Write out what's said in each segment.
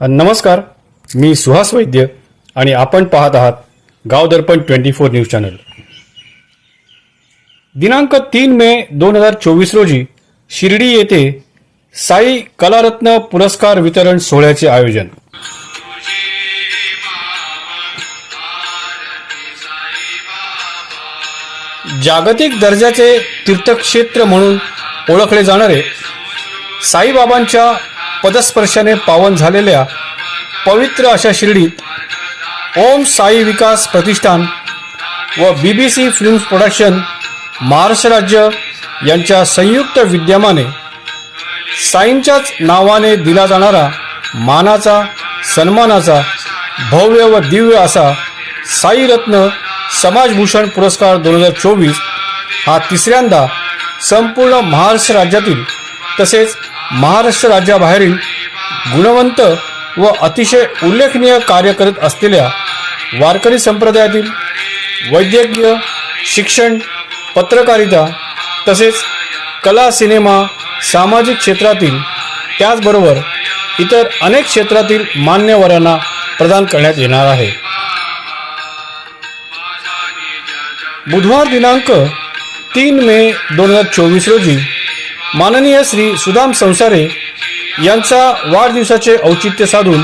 नमस्कार. मी सुहास वैद्य आणि आपण पाहत आहात Gaav Darpan twenty four news channel. दिनांक तीन मे दोन हजार चोवीस रोजी शिर्डी येथे साई कलारत्न पुरस्कार वितरण सोहळ्याचे आयोजन. जागतिक दर्जाचे तीर्थक्षेत्र म्हणून ओळखले जाणारे साईबाबांच्या पदस्पर्शाने पावन झालेल्या पवित्र अशा शिर्डीत ओम साई विकास प्रतिष्ठान व B B C films production Maharashtra राज्य यांच्या संयुक्त विद्यमाने साईंच्याच नावाने दिला जाणारा मानाचा सन्मानाचा भव्य व दिव्य असा साईरत्न समाजभूषण पुरस्कार दोन हजार चोवीस हा तिसऱ्यांदा संपूर्ण महाराष्ट्र राज्यातील तसेच महाराष्ट्र राज्याबाहेरील गुणवंत व अतिशय उल्लेखनीय कार्य करत असलेल्या वारकरी संप्रदायातील वैद्यकीय शिक्षण पत्रकारिता तसेच कला सिनेमा सामाजिक क्षेत्रातील त्याचबरोबर इतर अनेक क्षेत्रातील मान्यवरांना प्रदान करण्यात येणार आहे. बुधवार दिनांक तीन मे दोन हजार चोवीस रोजी माननीय श्री सुदाम संसारे यांचा वाढदिवसाचे औचित्य साधून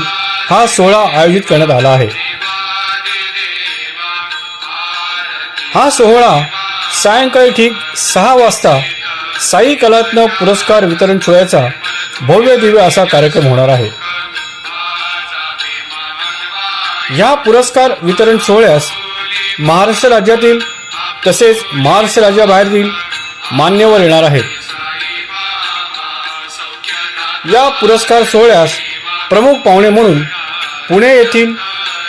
हा सोहळा आयोजित करण्यात आला आहे. हा सोहळा सायंकाळी ठीक सहा वाजता साई कलात्न पुरस्कार वितरण सोहळ्याचा भव्य दिव्य असा कार्यक्रम होणार आहे. या पुरस्कार वितरण सोहळ्यास महाराष्ट्र राज्यातील तसेच महाराष्ट्र राज्याबाहेरील मान्यवर येणार आहेत. या पुरस्कार सोहळ्यास प्रमुख पाहुणे म्हणून पुणे येथील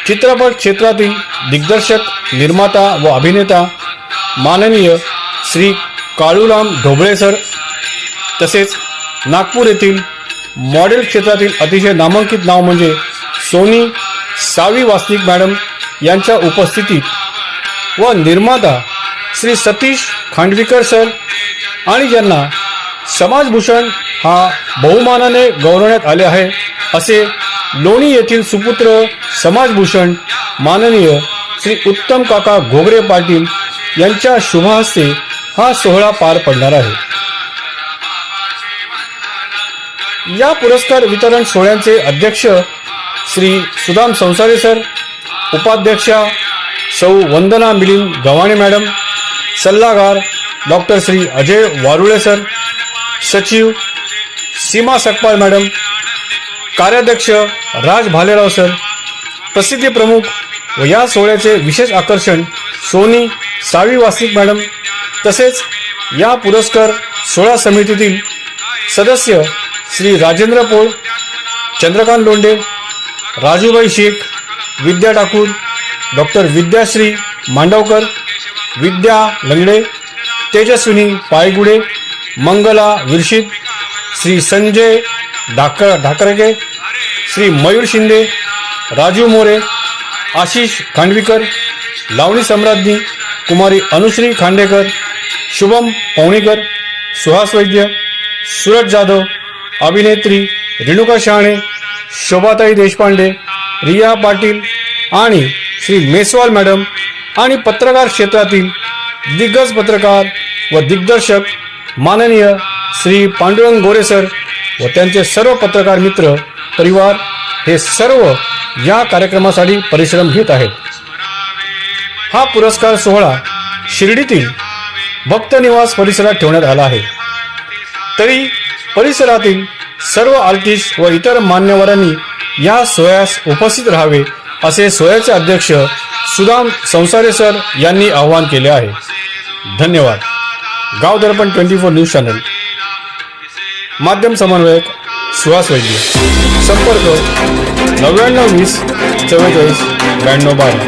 चित्रपट क्षेत्रातील दिग्दर्शक निर्माता व अभिनेता माननीय श्री काळूराम ढोबळे सर तसेच नागपूर येथील मॉडेल क्षेत्रातील अतिशय नामांकित नाव म्हणजे सोनी सावी वास्तविक मॅडम यांच्या उपस्थितीत व निर्माता श्री सतीश खांडवीकर सर आणि ज्यांना समाजभूषण हा बहुमानाने गौरवण्यात आले आहे. असे लोणी येथील सुपुत्र समाजभूषण माननीय श्री उत्तम काका घोगरे पाटील यांच्या शुभहस्ते हा सोहळा पार पडणार आहे. या पुरस्कार वितरण सोहळ्यांचे अध्यक्ष श्री सुदाम संसारे सर उपाध्यक्षा सौ वंदना मिलिंद गव्हाणे मॅडम सल्लागार डॉक्टर श्री अजय वारुळे सर सचिव सीमा सकपाळ मॅडम कार्याध्यक्ष राज भालेराव सर प्रसिद्धी प्रमुख व या सोहळ्याचे विशेष आकर्षण सोनी सावी वास्तविक मॅडम तसेच या पुरस्कार सोहळा समितीतील सदस्य श्री राजेंद्र पोळ चंद्रकांत लोंढे राजूबाई शेख विद्या ठाकूर डॉक्टर विद्याश्री मांडवकर विद्या लंगडे तेजस्विनी पायगुडे मंगला विरशीत श्री संजय ढाक ढाकरगे श्री मयूर शिंदे राजू मोरे आशिष खांडवीकर लावणी सम्राज्ञी कुमारी अनुश्री खांडेकर शुभम पवणीकर सुहास वैद्य सूरज जाधव अभिनेत्री रेणुका शहाणे शोभाताई देशपांडे रिया पाटील आणि श्री मेसवाल मॅडम आणि पत्रकार क्षेत्रातील दिग्गज पत्रकार व दिग्दर्शक माननीय श्री पांडुरंग गोरे सर व त्यांचे सर्व पत्रकार मित्र परिवार हे सर्व या कार्यक्रमासाठी परिश्रम घेत आहेत. हा पुरस्कार सोहळा शिर्डीतील भक्त निवास परिसरात ठेवण्यात आला आहे. तरी परिसरातील सर्व आर्टिस्ट व इतर मान्यवरांनी या सोहळ्यास उपस्थित राहावे असे सोहळ्याचे अध्यक्ष सुदाम संसारे सर यांनी आवाहन केले आहे. धन्यवाद. Gaav Darpan twenty four news channel. माध्यम समन्वयक सुहास वैद्य. संपर्क नव्याण्णव वीस चव्वेचाळीस ब्याण्णव बारा.